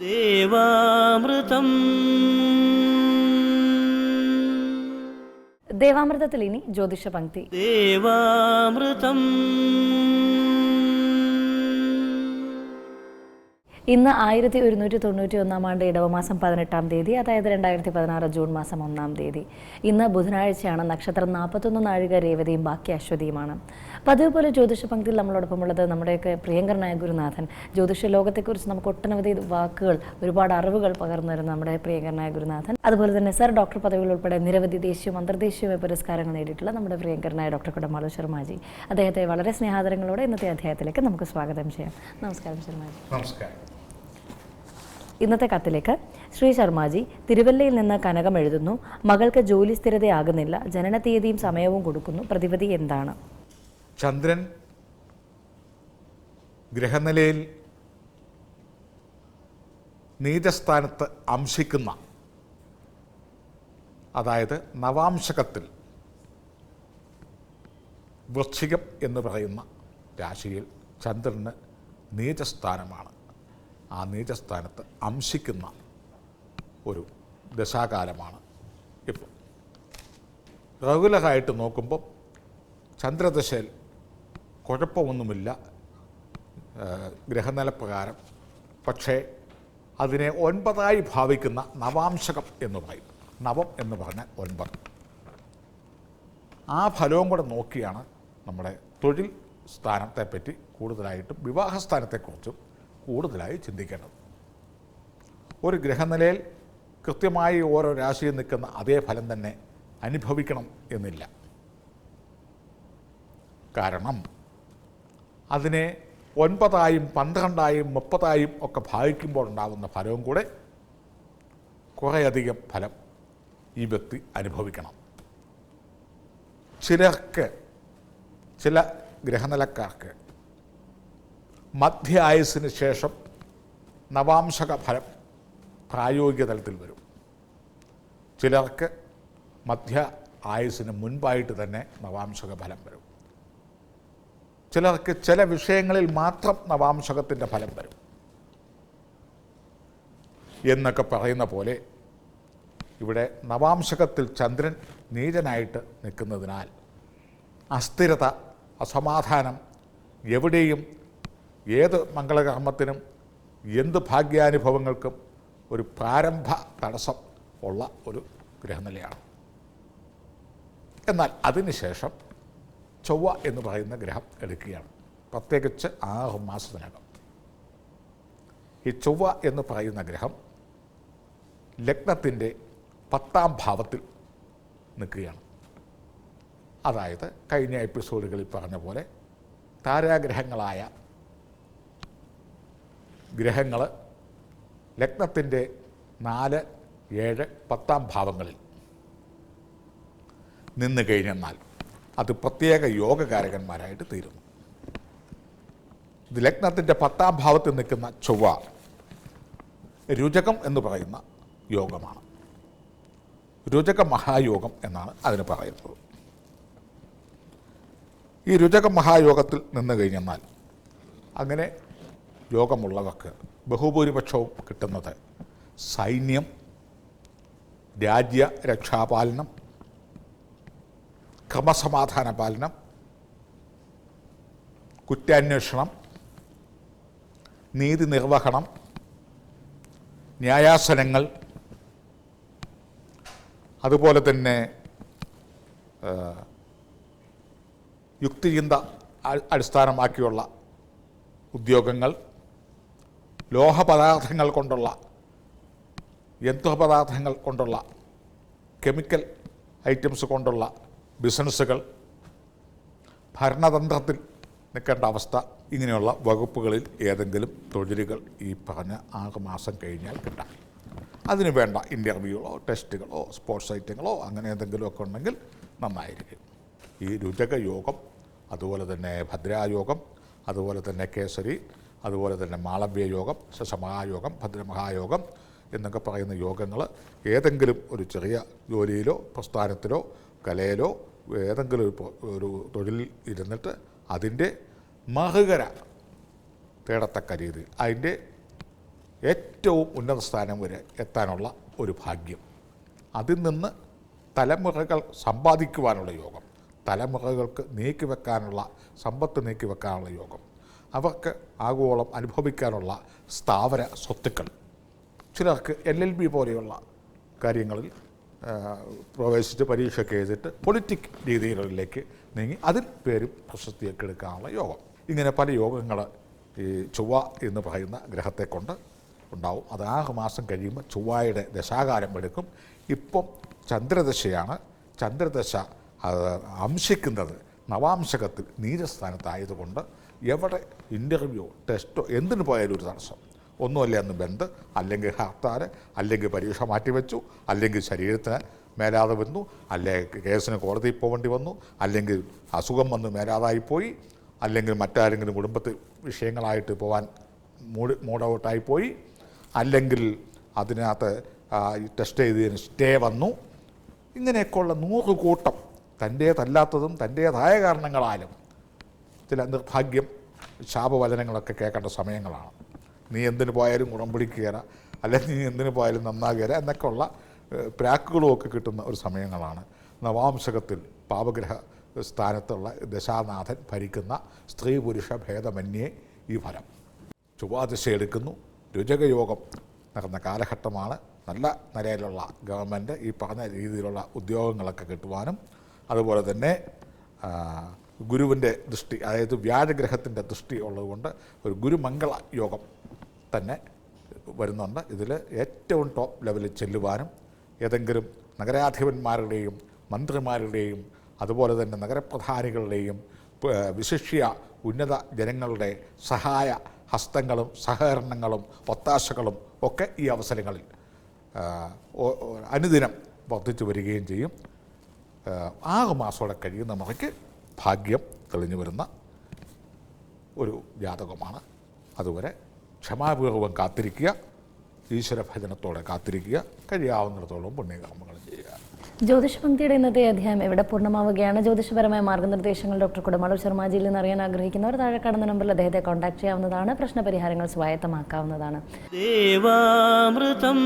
ദേവാമൃതം. ദേവാമൃതത്തിൽ ഇനി ജ്യോതിഷ പങ്ക്തി ദേവാമൃതം. ഇന്ന് ആയിരത്തി ഒരുന്നൂറ്റി തൊണ്ണൂറ്റി ഒന്നാം ആണ്ട് ഇടവമാസം പതിനെട്ടാം തീയതി അതായത് രണ്ടായിരത്തി പതിനാറ് ജൂൺ മാസം ഒന്നാം തീയതി. ഇന്ന് ബുധനാഴ്ചയാണ് നക്ഷത്രം നാൽപ്പത്തൊന്ന് നാഴിക രേവതിയും ബാക്കി അശ്വതിയുമാണ്. പതിവ് പോലെ ജ്യോതിഷ പങ്ക്തിയിൽ നമ്മളോടൊപ്പമുള്ളത് നമ്മുടെയൊക്കെ പ്രിയങ്കരനായ ഗുരുനാഥൻ. ജ്യോതിഷ ലോകത്തെക്കുറിച്ച് നമുക്ക് ഒട്ടനവധി വാക്കുകൾ ഒരുപാട് അറിവുകൾ പകർന്നു തരുന്ന നമ്മുടെ പ്രിയങ്കരനായ ഗുരുനാഥൻ. അതുപോലെ തന്നെ സർ ഡോക്ടർ പദവികൾ ഉൾപ്പെടെ നിരവധി ദേശീയവും അന്തർദേശീയവുമായ പുരസ്കാരങ്ങൾ നേടിയിട്ടുള്ള നമ്മുടെ പ്രിയങ്കരനായ ഡോക്ടർ കുടമാളു ശർമാജി. അദ്ദേഹത്തെ വളരെ സ്നേഹാദരങ്ങളോടെ ഇന്നത്തെ അധ്യായത്തിലേക്ക് നമുക്ക് സ്വാഗതം ചെയ്യാം. നമസ്കാരം ശർമാജി. നമസ്കാരം. ഇന്നത്തെ കത്തിലേക്ക് ശ്രീ ശർമാജി തിരുവല്ലയിൽ നിന്ന് കനകം എഴുതുന്നു മകൾക്ക് ജോലി സ്ഥിരതയാകുന്നില്ല ജനന തീയതിയും സമയവും കൊടുക്കുന്നു പ്രതിവിധി എന്താണ്? ചന്ദ്രൻ ഗ്രഹനിലയിൽ നീചസ്ഥാനത്ത് അംശിക്കുന്ന അതായത് നവാംശകത്തിൽ വൃശ്ചികം എന്ന് പറയുന്ന രാശിയിൽ ചന്ദ്രന് നീചസ്ഥാനമാണ്. ആ നീചസ്ഥാനത്ത് അംശിക്കുന്ന ഒരു ദശാകാലമാണ് ഇപ്പോൾ. റെഗുലറായിട്ട് നോക്കുമ്പോൾ ചന്ദ്രദശയിൽ കുഴപ്പമൊന്നുമില്ല. ഗ്രഹനിലപ്രകാരം. പക്ഷേ അതിനെ ഒൻപതായി ഭാവിക്കുന്ന നവാംശകം എന്ന് പറയും. നവം എന്ന് പറഞ്ഞാൽ ഒൻപത്. ആ ഫലവും കൂടെ നോക്കിയാണ് നമ്മുടെ തൊഴിൽ സ്ഥാനത്തെപ്പറ്റി കൂടുതലായിട്ടും വിവാഹ സ്ഥാനത്തെക്കുറിച്ചും കൂടുതലായി ചിന്തിക്കേണ്ടത്. ഒരു ഗ്രഹനിലയിൽ കൃത്യമായി ഓരോ രാശിയിൽ നിൽക്കുന്ന അതേ ഫലം തന്നെ അനുഭവിക്കണം എന്നില്ല. കാരണം അതിനെ ഒൻപതായും പന്ത്രണ്ടായും മുപ്പതായും ഒക്കെ ഭാഗിക്കുമ്പോൾ ഉണ്ടാകുന്ന ഫലവും കൂടെ കുറേയധികം ഫലം ഈ വ്യക്തി അനുഭവിക്കണം. ചിലർക്ക് ചില ഗ്രഹനിലക്കാർക്ക് മധ്യ ആയുസ്സിന് ശേഷം നവാംശക ഫലം പ്രായോഗിക തലത്തിൽ വരും. ചിലർക്ക് മധ്യ ആയുസ്സിന് മുൻപായിട്ട് തന്നെ നവാംശക ഫലം വരും. ചിലർക്ക് ചില വിഷയങ്ങളിൽ മാത്രം നവാംശകത്തിന്റെ ഫലം വരും. എന്നൊക്കെ പറയുന്ന പോലെ ഇവിടെ നവാംശകത്തിൽ ചന്ദ്രൻ നീചനായിട്ട് നിൽക്കുന്നതിനാൽ അസ്ഥിരത അസമാധാനം എവിടെയും ഏത് മംഗളകർമ്മത്തിനും എന്ത് ഭാഗ്യാനുഭവങ്ങൾക്കും ഒരു പ്രാരംഭ തടസ്സം ഉള്ള ഒരു ഗ്രഹനിലയാണ്. എന്നാൽ അതിനുശേഷം ചൊവ്വ എന്ന് പറയുന്ന ഗ്രഹം എടുക്കുകയാണ്. പ്രത്യേകിച്ച് ആറ് മാസത്തിനകം. ഈ ചൊവ്വ എന്ന് പറയുന്ന ഗ്രഹം ലഗ്നത്തിന്റെ പത്താം ഭാവത്തിൽ നിൽക്കുകയാണ്. അതായത് കഴിഞ്ഞ എപ്പിസോഡുകളിൽ പറഞ്ഞ പോലെ താരാഗ്രഹങ്ങളായ ഗ്രഹങ്ങൾ ലഗ്നത്തിന്റെ നാല് ഏഴ് പത്താം ഭാവങ്ങളിൽ നിന്ന് കഴിഞ്ഞെന്നാൽ അത് പ്രത്യേക യോഗകാരകന്മാരായിട്ട് തീരുന്നു. ഇത് ലഗ്നത്തിന്റെ പത്താം ഭാവത്തിൽ നിൽക്കുന്ന ചൊവ്വ രുചകം എന്ന് പറയുന്ന യോഗമാണ്. രുചക മഹായോഗം എന്നാണ് അതിന് പറയുന്നത്. ഈ രുചക മഹായോഗത്തിൽ നിന്ന് കഴിഞ്ഞെന്നാൽ അങ്ങനെ യോഗമുള്ളവർക്ക് ബഹുഭൂരിപക്ഷവും കിട്ടുന്നത് സൈന്യം രാജ്യ രക്ഷാപാലനം ക്രമസമാധാന പാലനം കുറ്റാന്വേഷണം നീതി നിർവഹണം ന്യായാസനങ്ങൾ അതുപോലെ തന്നെ യുക്തിചിന്ത അടിസ്ഥാനമാക്കിയുള്ള ഉദ്യോഗങ്ങൾ ലോഹപദാർത്ഥങ്ങൾ കൊണ്ടുള്ള യന്ത്രപദാർത്ഥങ്ങൾ കൊണ്ടുള്ള കെമിക്കൽ ഐറ്റംസ് കൊണ്ടുള്ള ബിസിനസ്സുകൾ ഭരണതന്ത്രത്തിൽ നിൽക്കേണ്ട അവസ്ഥ ഇങ്ങനെയുള്ള വകുപ്പുകളിൽ ഏതെങ്കിലും തൊഴിലുകൾ ഈ പറഞ്ഞ ആറ് മാസം കഴിഞ്ഞാൽ കിട്ടാം. അതിന് വേണ്ട ഇന്റർവ്യൂകളോ ടെസ്റ്റുകളോ സ്പോർട്സ് ഐറ്റങ്ങളോ അങ്ങനെ എന്തെങ്കിലുമൊക്കെ ഉണ്ടെങ്കിൽ നന്നായിരിക്കും. ഈ രുചക യോഗം അതുപോലെ തന്നെ ഭദ്രായോഗം അതുപോലെ തന്നെ കേസരി അതുപോലെ തന്നെ മാളവ്യ യോഗം ശശമഹായോഗം ഭദ്രമഹായോഗം എന്നൊക്കെ പറയുന്ന യോഗങ്ങൾ ഏതെങ്കിലും ഒരു ചെറിയ ജോലിയിലോ പ്രസ്ഥാനത്തിലോ കലയിലോ ഏതെങ്കിലും ഒരു ഒരു തൊഴിലിൽ ഇരുന്നിട്ട് അതിന്റെ മഹുകര തേടത്തക്ക രീതിയിൽ അതിന്റെ ഏറ്റവും ഉന്നത സ്ഥാനം വരെ എത്താനുള്ള ഒരു ഭാഗ്യം. അതിൽ നിന്ന് തലമുറകൾ സമ്പാദിക്കുവാനുള്ള യോഗം തലമുറകൾക്ക് നീക്കി വെക്കാനുള്ള സമ്പത്ത് നീക്കി വെക്കാനുള്ള യോഗം. അവർക്ക് ആഗോളം അനുഭവിക്കാനുള്ള സ്ഥാവര സ്വത്തുക്കൾ. ചിലർക്ക് എൽ എൽ ബി പോലെയുള്ള കാര്യങ്ങളിൽ പ്രവേശിച്ച് പരീക്ഷയൊക്കെ എഴുതിയിട്ട് പൊളിറ്റിക് രീതികളിലേക്ക് നീങ്ങി അതിൽ പേരും പ്രശസ്തിയൊക്കെ എടുക്കാനുള്ള യോഗം. ഇങ്ങനെ പല യോഗങ്ങൾ ഈ ചൊവ്വ എന്ന് പറയുന്ന ഗ്രഹത്തെ കൊണ്ട് ഉണ്ടാവും. അത് ആറ് മാസം കഴിയുമ്പോൾ ചൊവ്വയുടെ ദശാകാലം എടുക്കും. ഇപ്പം ചന്ദ്രദശയാണ്. ചന്ദ്രദശ അത് അംശിക്കുന്നത് നവാംശകത്തിൽ നീരസ്ഥാനത്തായതുകൊണ്ട് എവിടെ ഇന്റർവ്യൂ ടെസ്റ്റോ എന്തിനു പോയാലും ഒരു തടസ്സം. ഒന്നുമല്ല എന്ന് ബന്ദ് അല്ലെങ്കിൽ ഹർത്താൽ അല്ലെങ്കിൽ പരീക്ഷ മാറ്റിവെച്ചു അല്ലെങ്കിൽ ശരീരത്തിന് മേലാതെ വന്നു അല്ലെങ്കിൽ കേസിന് കോടതിയിൽ പോകേണ്ടി വന്നു അല്ലെങ്കിൽ അസുഖം വന്ന് മേലാതായിപ്പോയി അല്ലെങ്കിൽ മറ്റാരെങ്കിലും കുടുംബത്തിൽ വിഷയങ്ങളായിട്ട് പോകാൻ മൂഡ് മൂഡ് ഔട്ടായിപ്പോയി അല്ലെങ്കിൽ അതിനകത്ത് ടെസ്റ്റ് ചെയ്തതിന് സ്റ്റേ വന്നു. ഇങ്ങനെയൊക്കെയുള്ള നൂറ് കൂട്ടം തന്റേതല്ലാത്തതും തന്റേതായ കാരണങ്ങളാലും ചില നിർഭാഗ്യം ശാപവചനങ്ങളൊക്കെ കേൾക്കേണ്ട സമയങ്ങളാണ്. നീ എന്തിനു പോയാലും ഗുണം പിടിക്കുകയില്ല അല്ലെങ്കിൽ നീ എന്തിനു പോയാലും നന്നാകുക എന്നൊക്കെ ഉള്ള പ്രാക്കുകളും ഒക്കെ കിട്ടുന്ന ഒരു സമയങ്ങളാണ്. നവാംശകത്തിൽ പാപഗ്രഹ സ്ഥാനത്തുള്ള ദശാനാഥൻ ഭരിക്കുന്ന സ്ത്രീ പുരുഷ ഭേദമന്യേ ഈ ഫലം. ചൊവ്വാദശ എടുക്കുന്നു. രുചകയോഗം നടന്ന കാലഘട്ടമാണ്. നല്ല നിലയിലുള്ള ഗവൺമെന്റ് ഈ പറഞ്ഞ രീതിയിലുള്ള ഉദ്യോഗങ്ങളൊക്കെ കിട്ടുവാനും അതുപോലെ തന്നെ ഗുരുവിന്റെ ദൃഷ്ടി അതായത് വ്യാഴഗ്രഹത്തിന്റെ ദൃഷ്ടി ഉള്ളതുകൊണ്ട് ഒരു ഗുരുമംഗള യോഗം തന്നെ വരുന്നുണ്ട്. ഇതിൽ ഏറ്റവും ടോപ്പ് ലെവലിൽ ചെല്ലുവാനും ഏതെങ്കിലും നഗരാധിപന്മാരുടെയും മന്ത്രിമാരുടെയും അതുപോലെ തന്നെ നഗരപ്രധാനികളുടെയും വിശിഷ്യ ഉന്നത ജനങ്ങളുടെ സഹായ ഹസ്തങ്ങളും സഹകരണങ്ങളും ഒത്താശകളും ഒക്കെ ഈ അവസരങ്ങളിൽ അനുദിനം വർദ്ധിച്ചു വരികയും ചെയ്യും. ആറ് മാസത്തോടെ കഴിയുന്ന മുറയ്ക്ക് ഭാഗ്യം തെളിഞ്ഞു വരുന്ന ഒരു ജാതകമാണ് അതുവരെ ക്ഷമാപൂർവം കാത്തിരിക്കുക ഈശ്വരഭജനത്തോടെ കാത്തിരിക്കുക കഴിയാവുന്നിടത്തോളം പുണ്യകർമ്മങ്ങൾ ചെയ്യുക. ജ്യോതിഷപംക്തിയുടെ ഇന്നത്തെ അധ്യായം എവിടെ പൂർണമാവുകയാണ്? ജ്യോതിഷപരമായ മാർഗനിർദ്ദേശങ്ങൾ ഡോക്ടർ കുടമാളൂർ ശർമാജിയിൽ നിന്ന് അറിയാൻ ആഗ്രഹിക്കുന്നവർ താഴെ കടന്ന നമ്പറിൽ അദ്ദേഹത്തെ കോൺടാക്ട് ചെയ്യാവുന്നതാണ്. പ്രശ്നപരിഹാരങ്ങൾ സ്വായത്തമാക്കാവുന്നതാണ്. ദേവാമൃതം